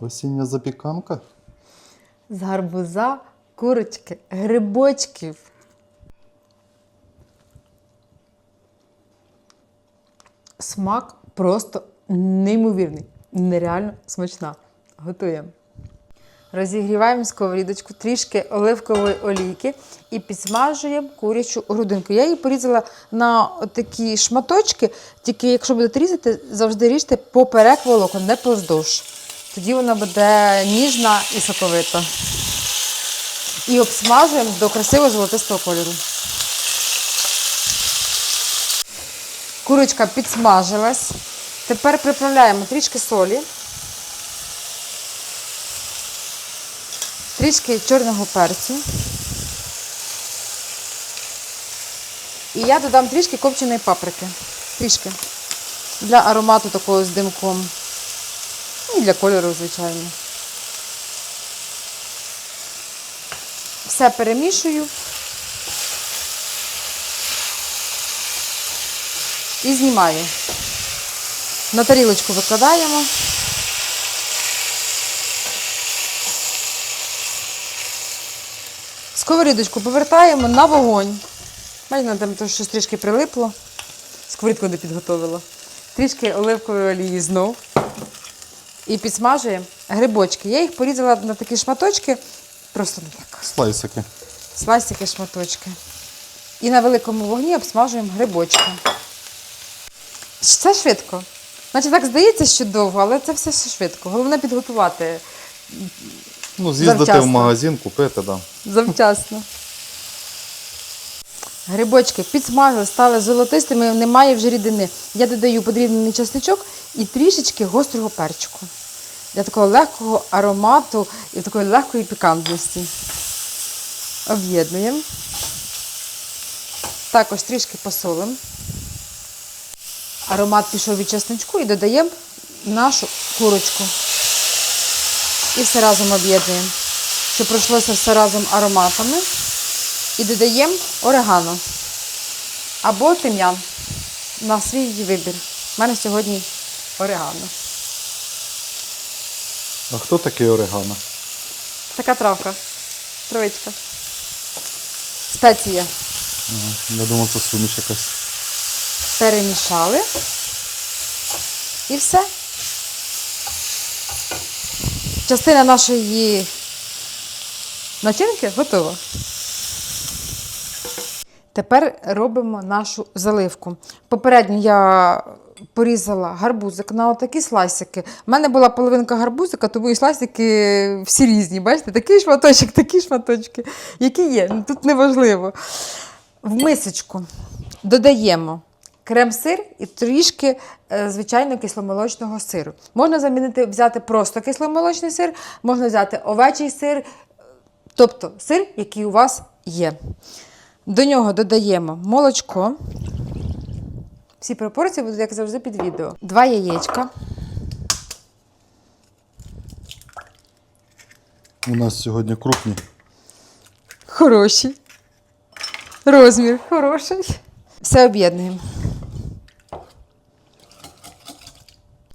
Осіння запіканка. З гарбуза, курочки, грибочків. Смак просто неймовірний, нереально смачна. Готуємо. Розігріваємо сковорідочку, трішки оливкової олійки і підсмажуємо курячу грудинку. Я її порізала на такі шматочки, тільки якщо будете різати, завжди ріжте поперек волокон, не поздовж. Тоді вона буде ніжна і соковита. І обсмажуємо до красивого золотистого кольору. Курочка підсмажилась. Тепер приправляємо трішки солі, трішки чорного перцю. І я додам трішки копченої паприки. Трішки. Для аромату такого з димком. І для кольору, звичайно. Все перемішую. І знімаю. На тарілочку викладаємо. Сковорідочку повертаємо на вогонь. Бачите, там щось трішки прилипло. Сковорідку не підготовила. Трішки оливкової олії знов. І підсмажуємо грибочки. Я їх порізала на такі шматочки, просто не так. Слайсики. Слайсики шматочки. І на великому вогні обсмажуємо грибочки. Це швидко. Значить, так здається, що довго, але це все швидко. Головне підготувати Ну, з'їздити в магазин, купити, да. завчасно. Грибочки підсмажили, стали золотистими, немає вже рідини. Я додаю подрібнений часничок і трішечки гострого перчику. Для такого легкого аромату і такої легкої пікантності. Об'єднуємо. Також трішки посолимо. Аромат пішов від часничку і додаємо нашу курочку. І все разом об'єднуємо, щоб пройшлося все разом ароматами. І додаємо орегано або тим'ян на свій вибір. У мене сьогодні орегано. А хто такий орегано? Така травка, травичка. Спеція. Ага, Я думав, це суміш якась. Перемішали. І все. Частина нашої начинки готова. Тепер робимо нашу заливку. Попередньо я порізала гарбузик на отакі слайсики. У мене була половинка гарбузика, тому і слайсики всі різні. Бачите, такий шматочок, такі шматочки, які є. Ну, Тут неважливо. В мисочку додаємо крем-сир і трішки е, звичайно кисломолочного сиру. Можна замінити, взяти просто кисломолочний сир, можна взяти овечий сир, тобто сир, який у вас є. До нього додаємо молочко. Всі пропорції будуть, як завжди, під відео. Два яєчка. У нас сьогодні крупні. Хороші. Розмір хороший. Все об'єднуємо.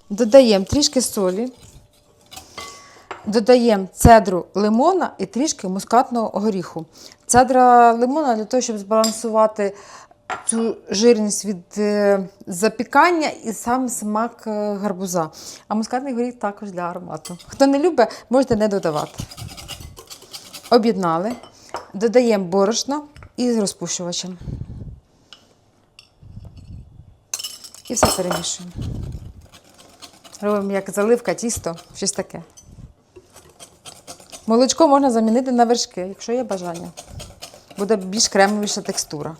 Додаємо трішки солі. Додаємо цедру лимона і трішки мускатного горіху. Цедра лимона для того, щоб збалансувати цю жирність від е, запікання і сам смак е, гарбуза. А мускатний горіх також для аромату. Хто не любить, можете не додавати. Об'єднали. Додаємо борошно із розпушувачем. І все перемішуємо. Робимо як заливка, тісто, щось таке. Молочко можна замінити на вершки, якщо є бажання. Буде більш кремовіша текстура.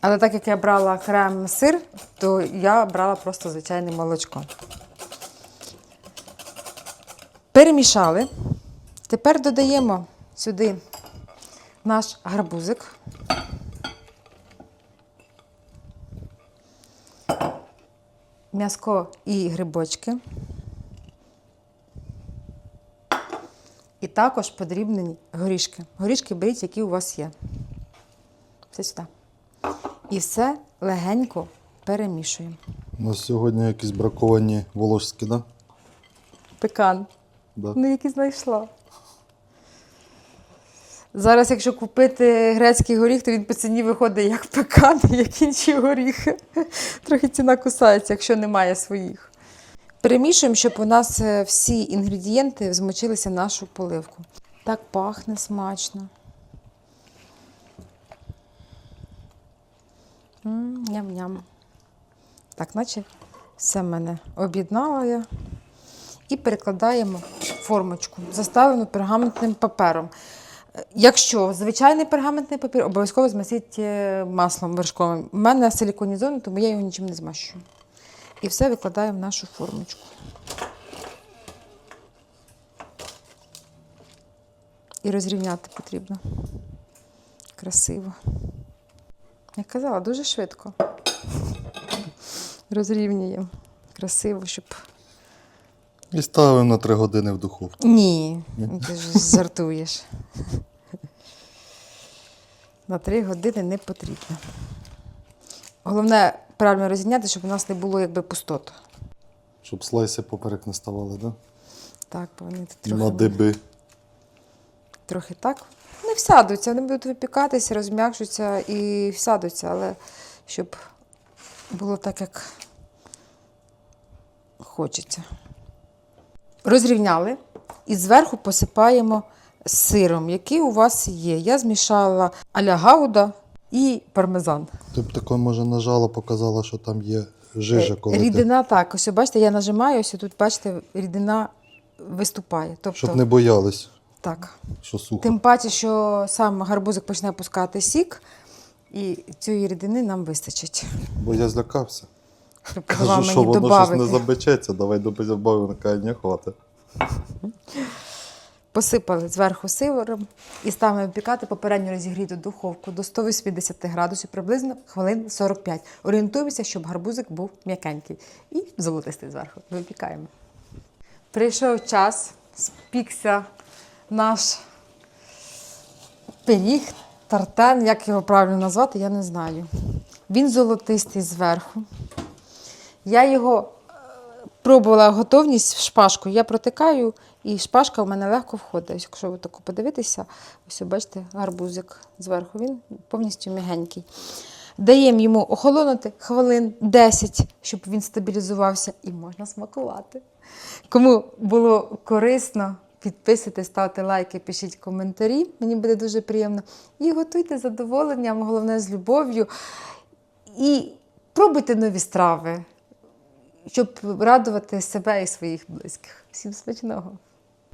Але так як я брала крем-сир, то я брала просто звичайне молочко. Перемішали. Тепер додаємо сюди наш гарбузик. М'язко і грибочки. І також подрібнені горішки. Горішки беріть, які у вас є. Все сюди. І все легенько перемішуємо. У нас сьогодні якісь браковані волошські, да? Пекан. Да. Ну, які знайшла. Зараз, якщо купити грецький горіх, то він по ціні виходить як пекан, як інші горіхи. Трохи ціна кусається, якщо немає своїх. Перемішуємо, щоб у нас е, всі інгредієнти змочилися в нашу поливку. Так пахне смачно. Ням-ням. Так, наче все мене об'єднала. І перекладаємо формочку, заставлену пергаментним папером. Е, Якщо звичайний пергаментний папір, обов'язково змастіть е, маслом вершковим. У мене силіконізований, тому я його нічим не змащую. І все викладаємо в нашу формочку. І розрівняти потрібно. Красиво. Як казала, дуже швидко. Розрівнюємо. Красиво, щоб. І ставимо на 3 години в духовку. Ні, ти ж жартуєш. На три години не потрібно. Головне правильно розрівняти, щоб у нас не було якби пустот. Щоб слайси поперек не ставали, да? Так, вони тут трохи, На диби. трохи так. Не всядуться, вони будуть випікатися, розм'якшуться і всядуться, але щоб було так, як хочеться. Розрівняли і зверху посипаємо сиром, який у вас є. Я змішала аля гауда і пармезан. Ти б тако, може, нажала, показала, що там є жижа, Е, коли ти, Рідина так, ось бачите, я нажимаю, ось тут, бачите, рідина виступає. Тобто, щоб не боялись, так. що сухо. Тим паче, що сам гарбузик почне пускати сік, і цієї рідини нам вистачить. Бо я злякався. Щоб Кажу, що мені воно щось не забечеться, давай добавимо, каже, не хватить. Посипали зверху сивором і ставимо випікати попередньо розігріту духовку до 180 градусів, приблизно хвилин 45. Орієнтуємося, щоб гарбузик був м'якенький. І золотистий зверху. Випікаємо. Прийшов час, спікся наш пиріг, тартен, як його правильно назвати, я не знаю. Він золотистий зверху. Я його е, пробувала готовність в шпажку. Я протикаю, і шпажка в мене легко входить. Якщо ви таку подивитеся, ось бачите, гарбузик зверху, він повністю м'ягенький. Даємо йому охолонути хвилин 10, щоб він стабілізувався, і можна смакувати. Кому було корисно, підписуйтесь, ставте лайки, пишіть коментарі. Мені буде дуже приємно. І готуйте з задоволенням, головне з любов'ю. І пробуйте нові страви, щоб радувати себе і своїх близьких. Всім смачного!